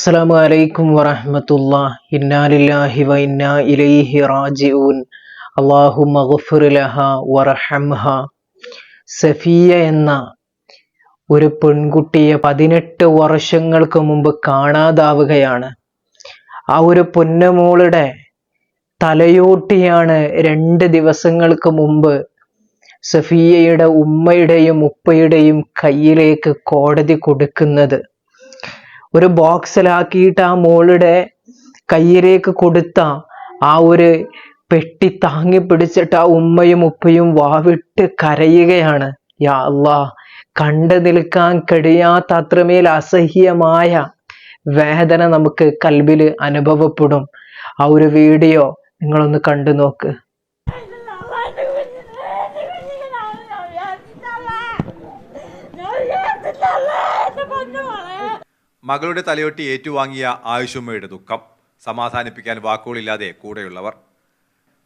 അസ്സലാമു അലൈക്കും വറഹ്മത്തുള്ള. ഇന്നാലില്ലാഹി ഇലൈഹി റാജിഊൻ. അള്ളാഹു ഗഫിർ ലഹ വറഹംഹ. സഫിയ എന്ന ഒരു പെൺകുട്ടിയെ പതിനെട്ട് വർഷങ്ങൾക്ക് മുമ്പ് കാണാതാവുകയാണ്. ആ ഒരു പൊന്നമോളുടെ തലയോട്ടിയാണ് രണ്ട് ദിവസങ്ങൾക്ക് മുമ്പ് സഫിയയുടെ ഉമ്മയുടെയും ഉപ്പയുടെയും കയ്യിലേക്ക് കോടതി കൊടുക്കുന്നത്. ഒരു ബോക്സിലാക്കിയിട്ട് ആ മോളുടെ കയ്യിലേക്ക് കൊടുത്ത ആ ഒരു പെട്ടി താങ്ങി പിടിച്ചിട്ട് ആ ഉമ്മയും ഉപ്പയും വാവിട്ട് കരയുകയാണ്. യാ അല്ലാ കണ്ടു നിൽക്കാൻ കഴിയാത്ത അത്രമേൽ അസഹ്യമായ വേദന നമുക്ക് കൽബിൽ അനുഭവപ്പെടും. ആ ഒരു വീഡിയോ നിങ്ങളൊന്ന് കണ്ടു നോക്ക്. മകളുടെ തലയൊട്ടി ഏറ്റുവാങ്ങിയ ആയുഷുമ്മയുടെ ദുഃഖം. സമാധാനിപ്പിക്കാൻ വാക്കുകളില്ലാതെ കൂടെയുള്ളവർ.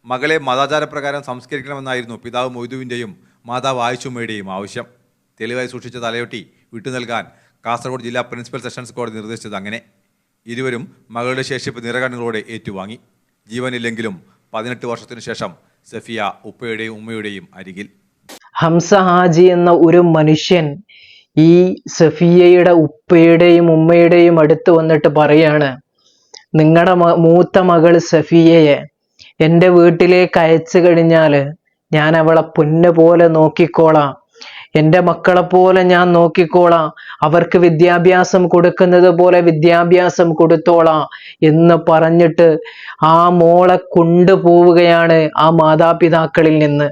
മകളെ മതാചാരപ്രകാരം സംസ്കരിക്കണമെന്നായിരുന്നു പിതാവ് മൊയ്തുവിന്റെയും മാതാവ് ആയുഷുമ്മയുടെയും ആവശ്യം. തെളിവായി സൂക്ഷിച്ച തലയൊട്ടി വിട്ടു നൽകാൻ കാസർഗോഡ് ജില്ലാ പ്രിൻസിപ്പൽ സെഷൻസ് കോടതി നിർദ്ദേശിച്ചത് അങ്ങനെ. ഇരുവരും മകളുടെ ശേഷിപ്പ് നിറകണ്ണുകളോടെ ഏറ്റുവാങ്ങി. ജീവനില്ലെങ്കിലും പതിനെട്ട് വർഷത്തിനു ശേഷം സഫിയ ഉപ്പയുടെയും ഉമ്മയുടെയും അരികിൽ. ഹംസ ഹാജി എന്ന ഒരു മനുഷ്യൻ ഈ സഫിയയുടെ ഉപ്പയുടെയും ഉമ്മയുടെയും അടുത്ത് വന്നിട്ട് പറയാണ് നിങ്ങളുടെ മൂത്ത മകൾ സഫിയയെ എന്റെ വീട്ടിലേക്ക് അയച്ചു കഴിഞ്ഞാൽ ഞാൻ അവളെ പൊന്നു പോലെ നോക്കിക്കോളാം. എന്റെ മക്കളെ പോലെ ഞാൻ നോക്കിക്കോളാം. അവർക്ക് വിദ്യാഭ്യാസം കൊടുക്കുന്നത് പോലെ വിദ്യാഭ്യാസം കൊടുത്തോളാം എന്ന് പറഞ്ഞിട്ട് ആ മോളെ കൊണ്ടുപോവുകയാണ് ആ മാതാപിതാക്കളിൽ നിന്ന്.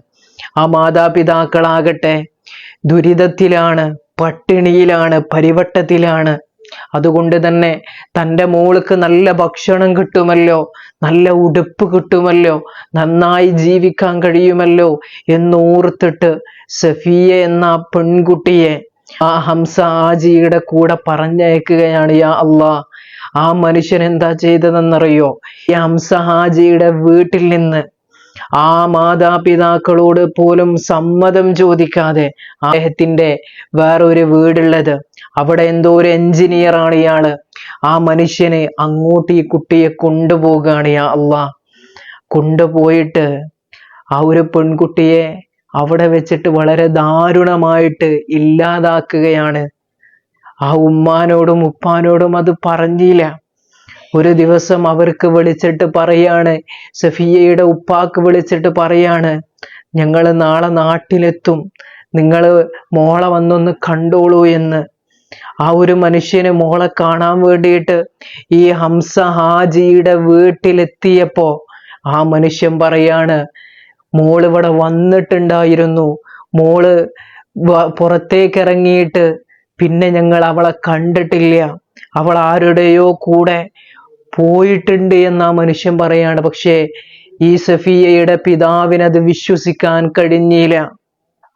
ആ മാതാപിതാക്കളാകട്ടെ ദുരിതത്തിലാണ്. പട്ടിണിയിലാണ് പരിവട്ടത്തിലാണ്. അതുകൊണ്ട് തന്നെ തന്റെ മോൾക്ക് നല്ല ഭക്ഷണം കിട്ടുമല്ലോ നല്ല ഉടുപ്പ് കിട്ടുമല്ലോ നന്നായി ജീവിക്കാൻ കഴിയുമല്ലോ എന്നോർത്തിട്ട് സഫിയ എന്ന പെൺകുട്ടിയെ ആ ഹംസ ആജിയുടെ കൂടെ പറഞ്ഞയക്കുകയാണ് യാ അള്ളാ ആ മനുഷ്യൻ എന്താ ചെയ്തതെന്നറിയോ? ഈ ഹംസ ഹാജിയുടെ വീട്ടിൽ നിന്ന് ആ മാതാപിതാക്കളോട് പോലും സമ്മതം ചോദിക്കാതെ അദ്ദേഹത്തിന്റെ വേറൊരു വീടുള്ളത്. അവിടെ എന്തോ ഒരു എഞ്ചിനീയറാണ് ഇയാൾ. ആ മനുഷ്യനെ അങ്ങോട്ട് ഈ കുട്ടിയെ കൊണ്ടുപോകുകയാണ് യാ അള്ളാ. കൊണ്ടുപോയിട്ട് ആ ഒരു പെൺകുട്ടിയെ അവിടെ വെച്ചിട്ട് വളരെ ദാരുണമായിട്ട് ഇല്ലാതാക്കുകയാണ്. ആ ഉമ്മാനോടും ഉപ്പാനോടും അത് പറഞ്ഞില്ല. ഒരു ദിവസം അവർക്ക് വിളിച്ചിട്ട് പറയാണ് സഫിയയുടെ ഉപ്പാക്ക് വിളിച്ചിട്ട് പറയാണ് ഞങ്ങൾ നാളെ നാട്ടിലെത്തും നിങ്ങൾ മോളെ വന്നൊന്ന് കണ്ടോളൂ എന്ന്. ആ ഒരു മനുഷ്യന് മോളെ കാണാൻ വേണ്ടിയിട്ട് ഈ ഹംസ ഹാജിയുടെ വീട്ടിലെത്തിയപ്പോ ആ മനുഷ്യൻ പറയാണ് മോൾ ഇവിടെ വന്നിട്ടുണ്ടായിരുന്നു മോൾ പുറത്തേക്ക് ഇറങ്ങിയിട്ട് പിന്നെ ഞങ്ങൾ അവളെ കണ്ടിട്ടില്ല അവൾ ആരുടെയോ കൂടെ പോയിട്ടുണ്ട് എന്ന് ആ മനുഷ്യൻ പറയാണ്. പക്ഷേ ഈ സഫിയയുടെ പിതാവിന് അത് വിശ്വസിക്കാൻ കഴിഞ്ഞില്ല.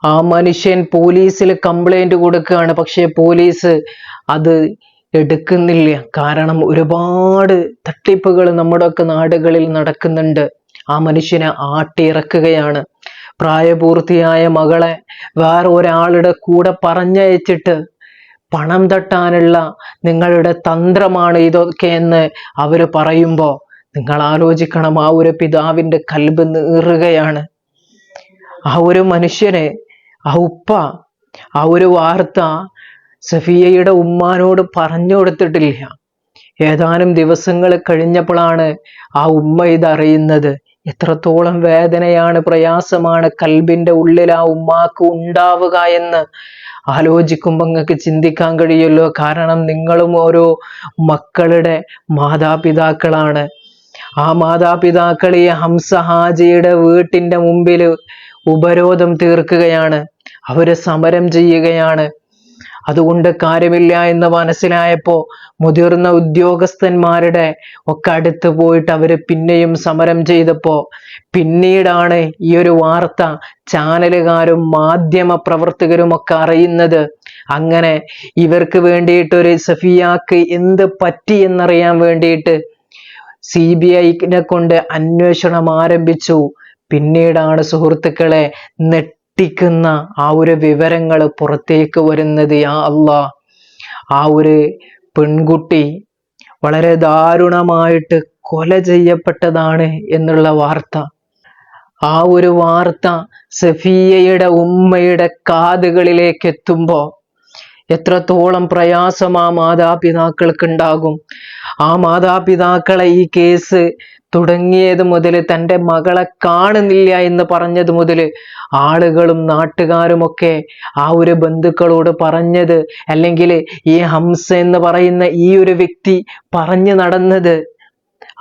ആ മനുഷ്യൻ പോലീസിൽ കംപ്ലൈന്റ് കൊടുക്കുകയാണ്. പക്ഷേ പോലീസ് അത് എടുക്കുന്നില്ല. കാരണം ഒരുപാട് തട്ടിപ്പുകൾ നമ്മുടെ ഒക്കെ നാടുകളിൽ നടക്കുന്നുണ്ട്. ആ മനുഷ്യനെ ആട്ടിയിറക്കുകയാണ്. പ്രായപൂർത്തിയായ മകളെ വേറെ ഒരാളുടെ കൂടെ പറഞ്ഞയച്ചിട്ട് പണം തട്ടാനുള്ള നിങ്ങളുടെ തന്ത്രമാണ് ഇതൊക്കെ എന്ന് അവർ പറയുമ്പോൾ നിങ്ങൾ ആലോചിക്കണം ആ ഒരു പിതാവിന്റെ കൽബ് നീറുകയാണ്. ആ ഒരു മനുഷ്യനെ ആ ഉപ്പ ആ ഒരു വാർത്ത സഫിയയുടെ ഉമ്മാനോട് പറഞ്ഞു കൊടുത്തിട്ടില്ല. ഏതാനും ദിവസങ്ങൾ കഴിഞ്ഞപ്പോഴാണ് ആ ഉമ്മ ഇതറിയുന്നത്. എത്രത്തോളം വേദനയാണ് പ്രയാസമാണ് കൽബിന്റെ ഉള്ളിൽ ആ ഉമ്മാക്ക് ഉണ്ടാവുക എന്ന്. ആലോചിക്കുമ്പോൾ നിങ്ങൾക്ക് ചിന്തിക്കാൻ കഴിയുമല്ലോ. കാരണം നിങ്ങളും ഓരോ മക്കളുടെ മാതാപിതാക്കളാണ്. ആ മാതാപിതാക്കൾ ഈ ഹംസ ഹാജിയുടെ വീട്ടിന്റെ മുമ്പിൽ ഉപരോധം തീർക്കുകയാണ്. അവരെ സമരം ചെയ്യുകയാണ്. അതുകൊണ്ട് കാര്യമില്ല എന്ന് മനസ്സിലായപ്പോ മുതിർന്ന ഉദ്യോഗസ്ഥന്മാരുടെ ഒക്കെ അടുത്ത് പോയിട്ട് അവർ പിന്നെയും സമരം ചെയ്തപ്പോ പിന്നീടാണ് ഈ ഒരു വാർത്ത ചാനലുകാരും മാധ്യമ പ്രവർത്തകരും ഒക്കെ അറിയുന്നത്. അങ്ങനെ ഇവർക്ക് വേണ്ടിയിട്ട് ഒരു സഫിയാക്ക് എന്ത് പറ്റി എന്നറിയാൻ വേണ്ടിയിട്ട് സി ബി ഐനെ കൊണ്ട് അന്വേഷണം ആരംഭിച്ചു. പിന്നീടാണ് സുഹൃത്തുക്കളെ നെട്ടിക്കുന്ന ആ ഒരു വിവരങ്ങൾ പുറത്തേക്ക് വരുന്നത് യാ അള്ളാ ആ ഒരു പെൺകുട്ടി വളരെ ദാരുണമായിട്ട് കൊല ചെയ്യപ്പെട്ടതാണ് എന്നുള്ള വാർത്ത. ആ ഒരു വാർത്ത സഫിയയുടെ ഉമ്മയുടെ കാതുകളിലേക്ക് എത്തുമ്പോ എത്രത്തോളം പ്രയാസം ആ മാതാപിതാക്കൾക്ക് ഉണ്ടാകും ആ മാതാപിതാക്കളെ ഈ കേസ് തുടങ്ങിയത് മുതൽ തന്റെ മകളെ കാണുന്നില്ല എന്ന് പറഞ്ഞത് മുതൽ ആളുകളും നാട്ടുകാരുമൊക്കെ ആ ഒരു ബന്ധുക്കളോട് പറഞ്ഞത് അല്ലെങ്കിൽ ഈ ഹംസ എന്ന് പറയുന്ന ഈ ഒരു വ്യക്തി പറഞ്ഞു നടന്നത്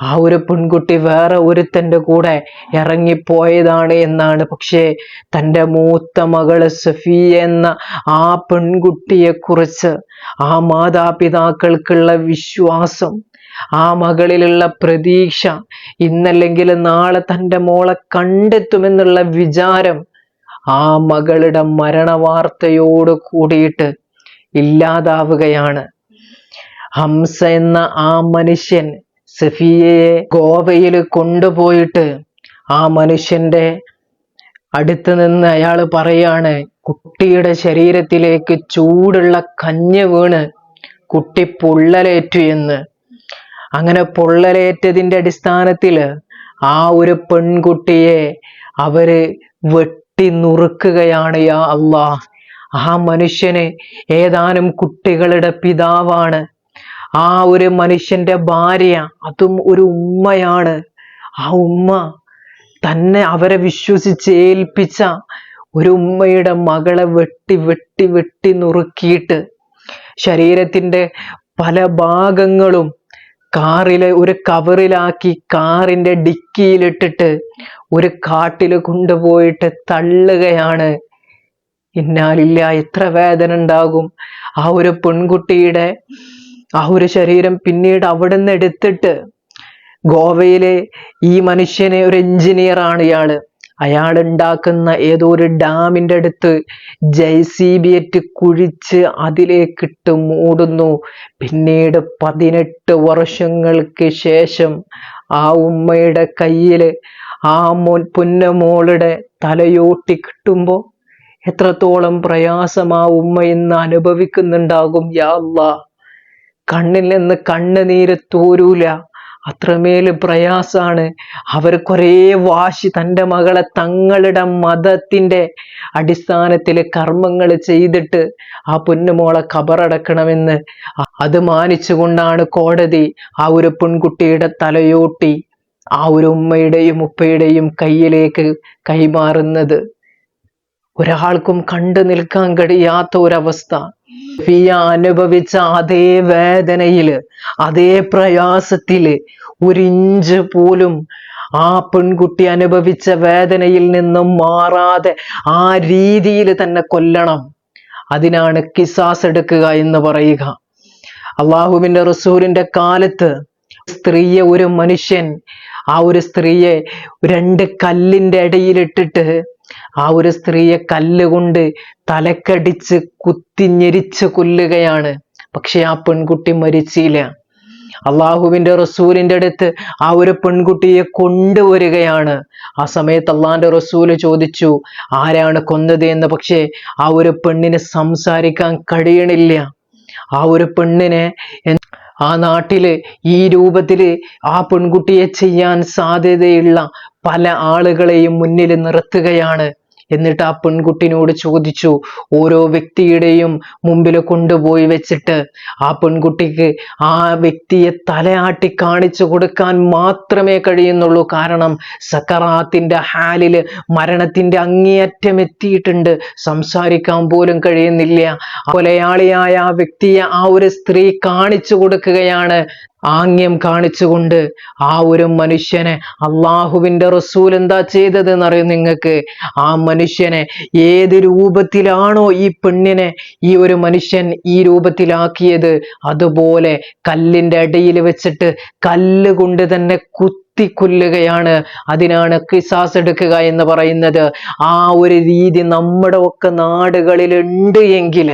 ആ ഒരു പെൺകുട്ടി വേറെ ഒരുത്തന്റെ കൂടെ ഇറങ്ങിപ്പോയതാണ് എന്നാണ്. പക്ഷേ തന്റെ മൂത്ത മകൾ സഫിയ എന്ന ആ പെൺകുട്ടിയെ കുറിച്ച് ആ മാതാപിതാക്കൾക്കുള്ള വിശ്വാസം ആ മകളിലുള്ള പ്രതീക്ഷ ഇന്നല്ലെങ്കിൽ നാളെ തന്റെ മോളെ കണ്ടെത്തുമെന്നുള്ള വിചാരം ആ മകളുടെ മരണവാർത്തയോട് കൂടിയിട്ട് ഇല്ലാതാവുകയാണ്. ഹംസ എന്ന ആ മനുഷ്യൻ സഫിയയെ ഗോവയിൽ കൊണ്ടുപോയിട്ട് ആ മനുഷ്യന്റെ അടുത്ത് നിന്ന് അയാൾ പറയാണ് കുട്ടിയുടെ ശരീരത്തിലേക്ക് ചൂടുള്ള കഞ്ഞ് വീണ് കുട്ടി പൊള്ളലേറ്റു എന്ന്. അങ്ങനെ പൊള്ളലേറ്റതിന്റെ അടിസ്ഥാനത്തിൽ ആ ഒരു പെൺകുട്ടിയെ അവർ വെട്ടി നുറുക്കുകയാണ് യാ അള്ളാഹ്. ആ മനുഷ്യന് ഏതാനും കുട്ടികളുടെ പിതാവാണ്. ആ ഒരു മനുഷ്യന്റെ ഭാര്യ അതും ഒരു ഉമ്മയാണ്. ആ ഉമ്മ തന്നെ അവരെ വിശ്വസിച്ച് ഏൽപ്പിച്ച ഒരു ഉമ്മയുടെ മകളെ വെട്ടി വെട്ടി വെട്ടി നുറുക്കിയിട്ട് ശരീരത്തിന്റെ പല ഭാഗങ്ങളും കാറിലെ ഒരു കവറിലാക്കി കാറിന്റെ ഡിക്കിയിലിട്ടിട്ട് ഒരു കാട്ടിൽ കൊണ്ടുപോയിട്ട് തള്ളുകയാണ്. ഇന്നാലില്ല എത്ര വേദന ഉണ്ടാകും. ആ ഒരു പെൺകുട്ടിയുടെ ആ ഒരു ശരീരം പിന്നീട് അവിടെ നിന്ന് എടുത്തിട്ട് ഗോവയിലെ ഈ മനുഷ്യനെ ഒരു എഞ്ചിനീയർ ആണ് ഇയാൾ. അയാൾ ഉണ്ടാക്കുന്ന ഏതോ ഒരു ഡാമിന്റെ അടുത്ത് ജൈസീബിയറ്റ് കുഴിച്ച് അതിലേക്കിട്ട് മൂടുന്നു. പിന്നീട് പതിനെട്ട് വർഷങ്ങൾക്ക് ശേഷം ആ ഉമ്മയുടെ കയ്യിൽ ആ മോൻ പുന്നമോളുടെ തലയോട്ടി കിട്ടുമ്പോ എത്രത്തോളം പ്രയാസം ആ ഉമ്മ ഇന്ന് അനുഭവിക്കുന്നുണ്ടാകും യാ അല്ലാ കണ്ണിൽ നിന്ന് കണ്ണുനീര് തോരൂല. അത്രമേൽ പ്രയാസാണ്. അവർ കുറേ വാശി തന്റെ മകളെ തങ്ങളുടെ മതത്തിന്റെ അടിസ്ഥാനത്തിൽ കർമ്മങ്ങൾ ചെയ്തിട്ട് ആ പൊന്നുമോളെ കബറടക്കണമെന്ന് അത് മാനിച്ചുകൊണ്ടാണ് കോടതി ആ ഒരു പെൺകുട്ടിയുടെ തലയോട്ടി ആ ഒരു ഉമ്മയുടെയും ഉപ്പയുടെയും കയ്യിലേക്ക് കൈമാറുന്നത്. ഒരാൾക്കും കണ്ടു നിൽക്കാൻ കഴിയാത്ത ഒരവസ്ഥ. ഫിയ അനുഭവിച്ച അതേ വേദനയിൽ അതേ പ്രയാസത്തിൽ ഒരിഞ്ച് പോലും ആ പെൺകുട്ടി അനുഭവിച്ച വേദനയിൽ നിന്നും മാറാതെ ആ രീതിയിൽ തന്നെ കൊല്ലണം. അതിനാണ് കിസാസ് എടുക്കുക എന്ന് പറയുക. അള്ളാഹുവിന്റെ റസൂലിന്റെ കാലത്ത് സ്ത്രീയെ ഒരു മനുഷ്യൻ ആ ഒരു സ്ത്രീയെ രണ്ട് കല്ലിന്റെ ഇടയിലിട്ടിട്ട് ആ ഒരു സ്ത്രീയെ കല്ലുകൊണ്ട് തലക്കടിച്ച് കുത്തിഞ്ഞെരിച്ച് കൊല്ലുകയാണ്. പക്ഷെ ആ പെൺകുട്ടി മരിച്ചില്ല. അള്ളാഹുവിന്റെ റസൂലിന്റെ അടുത്ത് ആ ഒരു പെൺകുട്ടിയെ കൊണ്ടുവരികയാണ്. ആ സമയത്ത് അള്ളാഹിന്റെ റസൂൽ ചോദിച്ചു ആരാണ് കൊന്നത് എന്ന് പക്ഷേ ആ ഒരു പെണ്ണിന് സംസാരിക്കാൻ കഴിയണില്ല. ആ ഒരു പെണ്ണിനെ ആ നാട്ടിൽ ഈ രൂപത്തിൽ ആ പെൺകുട്ടിയെ ചെയ്യാൻ സാധ്യതയുള്ള പല ആളുകളെയും മുന്നിൽ നിർത്തുകയാണ്. എന്നിട്ട് ആ പെൺകുട്ടിനോട് ചോദിച്ചു ഓരോ വ്യക്തിയുടെയും മുമ്പിൽ കൊണ്ടുപോയി വെച്ചിട്ട് ആ പെൺകുട്ടിക്ക് ആ വ്യക്തിയെ തലയാട്ടി കാണിച്ചു കൊടുക്കാൻ മാത്രമേ കഴിയുന്നുള്ളൂ. കാരണം സക്കറാത്തിന്റെ ഹാലിൽ മരണത്തിന്റെ അങ്ങേയറ്റം എത്തിയിട്ടുണ്ട്. സംസാരിക്കാൻ പോലും കഴിയുന്നില്ല. കൊലയാളിയായ ആ വ്യക്തിയെ ആ ഒരു സ്ത്രീ കാണിച്ചു കൊടുക്കുകയാണ്. ആംഗ്യം കാണിച്ചുകൊണ്ട് ആ ഒരു മനുഷ്യനെ അള്ളാഹുവിന്റെ റസൂൽ എന്താ ചെയ്തത് എന്നറിയും നിങ്ങൾക്ക്? ആ മനുഷ്യനെ ഏത് രൂപത്തിലാണോ ഈ പെണ്ണിനെ ഈ ഒരു മനുഷ്യൻ ഈ രൂപത്തിലാക്കിയത്? അതുപോലെ കല്ലിന്റെ അടിയിൽ വെച്ചിട്ട് കല്ല് കൊണ്ട് തന്നെ കുത്തി കൊല്ലുകയാണ്. അതിനാണ് കിസാസ് എടുക്കുക എന്ന് പറയുന്നത്. ആ ഒരു രീതി നമ്മുടെ ഒക്കെ നാടുകളിൽ ഉണ്ട് എങ്കിൽ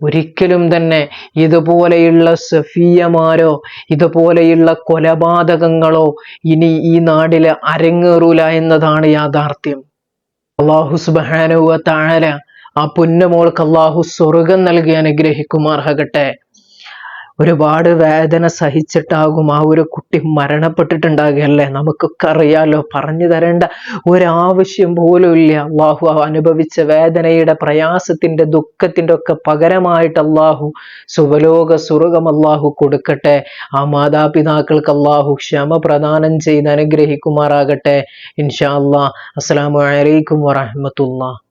ഒരിക്കലും തന്നെ ഇതുപോലെയുള്ള സഫീയമാരോ ഇതുപോലെയുള്ള കൊലപാതകങ്ങളോ ഇനി ഈ നാടിൽ അരങ്ങേറൂല എന്നതാണ് യാഥാർത്ഥ്യം. അള്ളാഹു സുബാനുവ താഴല ആ പുന്നമോൾക്ക് അള്ളാഹു സ്വർഗം നൽകി അനുഗ്രഹിക്കുമാർഹകട്ടെ ഒരുപാട് വേദന സഹിച്ചിട്ടാകും ആ ഒരു കുട്ടി മരണപ്പെട്ടിട്ടുണ്ടാകുകയല്ലേ? നമുക്കൊക്കെ അറിയാലോ പറഞ്ഞു തരേണ്ട ഒരാവശ്യം പോലും ഇല്ല. അള്ളാഹു അനുഭവിച്ച വേദനയുടെ പ്രയാസത്തിന്റെ ദുഃഖത്തിന്റെ ഒക്കെ പകരമായിട്ട് അള്ളാഹു സുവലോക സുറുകം അള്ളാഹു കൊടുക്കട്ടെ. ആ മാതാപിതാക്കൾക്ക് അള്ളാഹു ക്ഷമ പ്രദാനം ചെയ്ത് അനുഗ്രഹിക്കുമാറാകട്ടെ. ഇൻഷാ അല്ലാ അസ്സലാമു അലൈക്കും വറഹ്മത്തുള്ളാഹ്